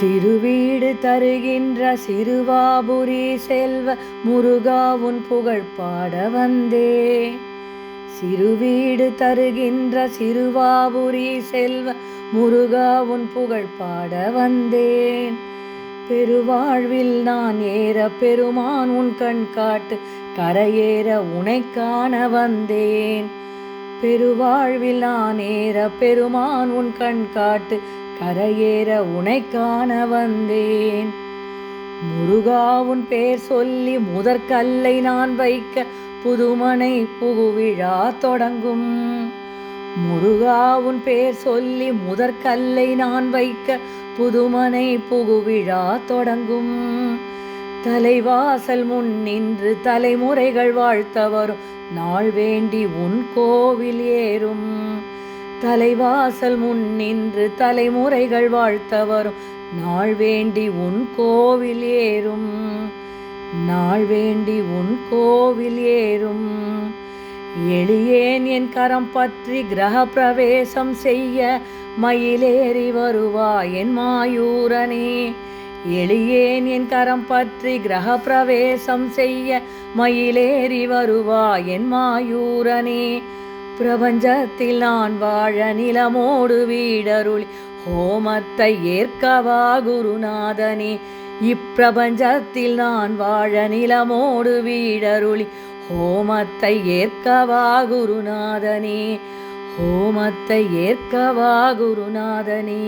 திருவீடு தருகின்ற சிறுவாபுரி செல்வ முருகா உன் புகழ் பாட வந்தே. சிறுவீடு தருகின்ற சிறுவாபுரி செல்வ முருகா உன் புகழ் பாட வந்தேன். பெருவாழ்வில் நான் ஏற பெருமான் உன் கண் காட்டு கரையேற உனை காண வந்தேன். பெருவாழ்வில் நான் ஏற பெருமான் உன் கண் காட்டு கரையேற உனை காண வந்தேன். முருகா உன் பேர் சொல்லி முதற்கல்லை நான் வைக்க புதுமனை புகுவிழா தொடங்கும். முருகா உன் பேர் சொல்லி முதற்கல்லை நான் வைக்க புதுமனை புகுவிழா தொடங்கும். தலைவாசல் முன் நின்று தலைமுறைகள் வாழ்த்தவரும் நாள் வேண்டி உன் கோவில் ஏறும். தலைவாசல் முன் நின்று தலைமுறைகள் வாழ்த்த வரும் நாள் வேண்டி உன் கோவில் ஏறும். நாள் வேண்டி உன் கோவில் ஏறும். எளியேன் என் கரம் பற்றி கிரக பிரவேசம் செய்ய மயிலேறி வருவாய் என் மாயூரனே. எளியேன் என் கரம் பற்றி கிரக பிரவேசம் செய்ய மயிலேறி வருவாய் என் மாயூரனே. பிரபஞ்சத்தில் நான் வாழ நிலமோடு வீடருளி ஹோமத்தை ஏற்கவா குருநாதனே. இப்பிரபஞ்சத்தில் நான் வாழ நிலமோடு வீடருளி ஹோமத்தை ஏற்கவா குருநாதனே. ஹோமத்தை ஏற்கவா குருநாதனே.